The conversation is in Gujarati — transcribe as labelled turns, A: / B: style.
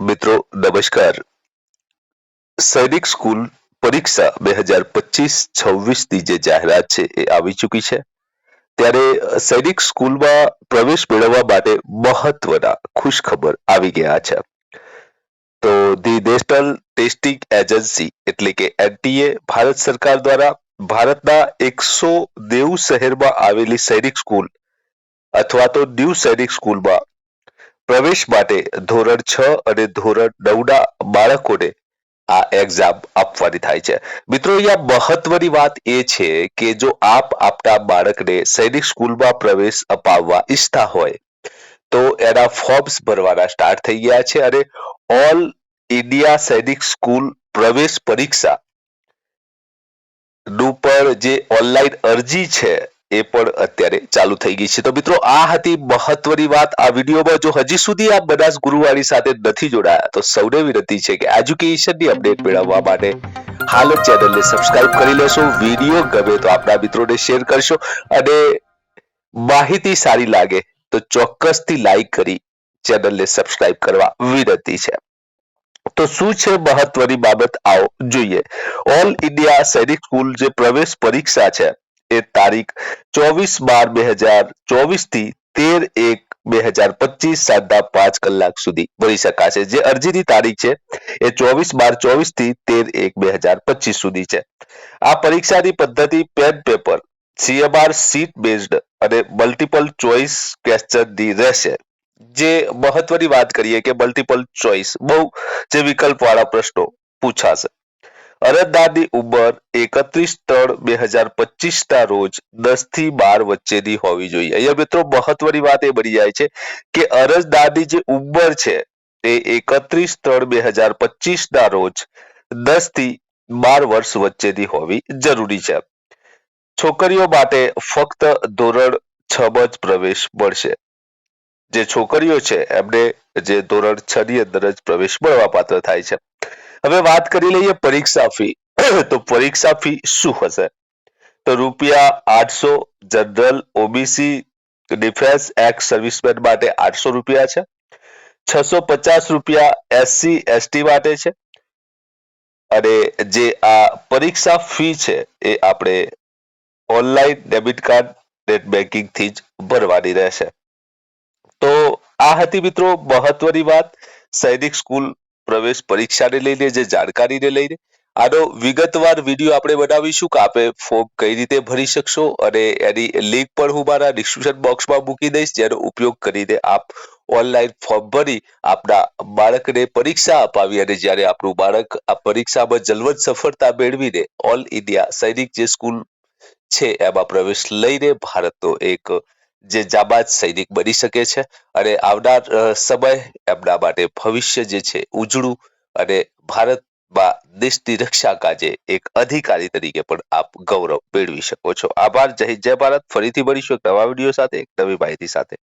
A: મિત્રો, નમસ્કાર. સૈનિક સ્કૂલ પરીક્ષા બે હજાર પચીસ છવ્વીસની જે જાહેરાત છે એ આવી ચૂકી છે. ત્યારે સૈનિક સ્કૂલમાં પ્રવેશ મેળવવા માટે મહત્વના ખુશ ખબર આવી ગયા છે. તો ધી નેશનલ ટેસ્ટિંગ એજન્સી એટલે કે એનટીએ ભારત સરકાર દ્વારા ભારતના એકસો નેવું શહેરમાં આવેલી સૈનિક સ્કૂલ અથવા તો ન્યૂ સૈનિક સ્કૂલમાં પ્રવેશ માટે ધોરણ છ અને ધોરણ નવના બાળકોને આ એક્ઝામ આપવાની થાય છે. મિત્રો, અહીંયા મહત્વની વાત એ છે કે જો આપ આપના બાળકને સૈનિક સ્કૂલમાં પ્રવેશ અપાવવા ઈચ્છતા હોય, તો એના ફોર્મ્સ ભરવાના સ્ટાર્ટ થઈ ગયા છે અને ઓલ ઇન્ડિયા સૈનિક સ્કૂલ પ્રવેશ પરીક્ષા નું પણ જે ઓનલાઈન અરજી છે એ પણ અત્યારે ચાલુ થઈ ગઈ છે. તો મિત્રો, આ હતી મહત્વની વાત. આ વિડીયોમાં જો હજી સુધી આ બનાસ ગુરુવાણી સાથે નથી જોડાયા, તો સૌને વિનંતી છે કે એજ્યુકેશનની અપડેટ મેળવવા માટે હાલ જ ચેનલને સબસ્ક્રાઇબ કરી લેશો. વીડિયો ગમે તો આપણા મિત્રોને શેર કરશો અને માહિતી સારી લાગે તો ચોક્કસથી લાઈક કરી ચેનલને સબસ્ક્રાઇબ કરવા વિનંતી છે. તો શું છે મહત્વની બાબત? આવો જોઈએ. ઓલ ઇન્ડિયા સૈનિક સ્કૂલ જે પ્રવેશ પરીક્ષા છે એ તારીખ ચોવીસ બાર બે હજાર ચોવીસથી તેર એક બે હજાર પચીસ સાંજના પાંચ કલાક સુધી ભરી શકાશે. જે અરજીની તારીખ છે એ ચોવીસ બાર ચોવીસથી તેર એક બે હજાર પચીસ સુધી છે. આ પરીક્ષાની પદ્ધતિ pen paper CMR sheet based અને મલ્ટિપલ ચોઇસ ક્વેશ્ચનની રહેશે. જે મહત્વની વાત કરીએ કે મલ્ટિપલ ચોઇસ બહુ જે વિકલ્પ વાળા પ્રશ્નો પૂછાશે. અરજદારની ઉંમર એકત્રીસ ત્રણ બે હજાર પચીસ ના રોજ દસથી બાર વચ્ચેની હોવી જોઈએ. અહીંયા મિત્રો મહત્વની વાત એ બની જાય છે કે અરજદારની જે ઉંમર છે એ એકત્રીસ ત્રણ બે હજાર પચીસ ના રોજ દસથી બાર વર્ષ વચ્ચેની હોવી જરૂરી છે. છોકરીઓ માટે ફક્ત ધોરણ છ જ પ્રવેશ મળશે. જે છોકરીઓ છે એમને જે ધોરણ છ ની અંદર જ પ્રવેશ મળવા પાત્ર થાય છે. હવે વાત કરી લઈએ પરીક્ષા ફી. તો પરીક્ષા ફી શું હશે? તો રૂપિયા આઠસો general OBC defence ex serviceman માટે આઠસો રૂપિયા છે. છસો પચાસ રૂપિયા એસસી, એસટી માટે છે. અને જે આ પરીક્ષા ફી છે એ આપણે ઓનલાઈન ડેબિટ કાર્ડ, નેટ બેન્કિંગથી જ ભરવાની રહેશે. તો આ હતી મિત્રો મહત્વની વાત. સૈનિક સ્કૂલ પ્રવેશ પરીક્ષાને લઈને જે જાણકારીને લઈને આનો વિગતવાર વીડિયો આપણે બનાવીશું કે આપે ફોર્મ કઈ રીતે ભરી શકશો અને એની લિંક પણ હું મારા ડિસ્ક્રિપ્શન બોક્સમાં મૂકી દઈશ, જેનો ઉપયોગ કરીને આપ ઓનલાઈન ફોર્મ ભરી આપના બાળકને પરીક્ષા અપાવી અને જ્યારે આપણું બાળક આ પરીક્ષામાં જલવત સફળતા મેળવીને ઓલ ઇન્ડિયા સૈનિક જે સ્કૂલ છે, એમાં પ્રવેશ લઈને ભારતનો એક જે જાબાજ સૈનિક બની શકે છે અને આવનાર સમય એમના માટે ભવિષ્ય જે છે ઉજળું અને ભારતમાં દેશની રક્ષા કાજે એક અધિકારી તરીકે પણ આપ ગૌરવ મેળવી શકો છો. આભાર. જય જય ભારત. ફરીથી મળીશું એક નવા વીડિયો સાથે, એક નવી માહિતી સાથે.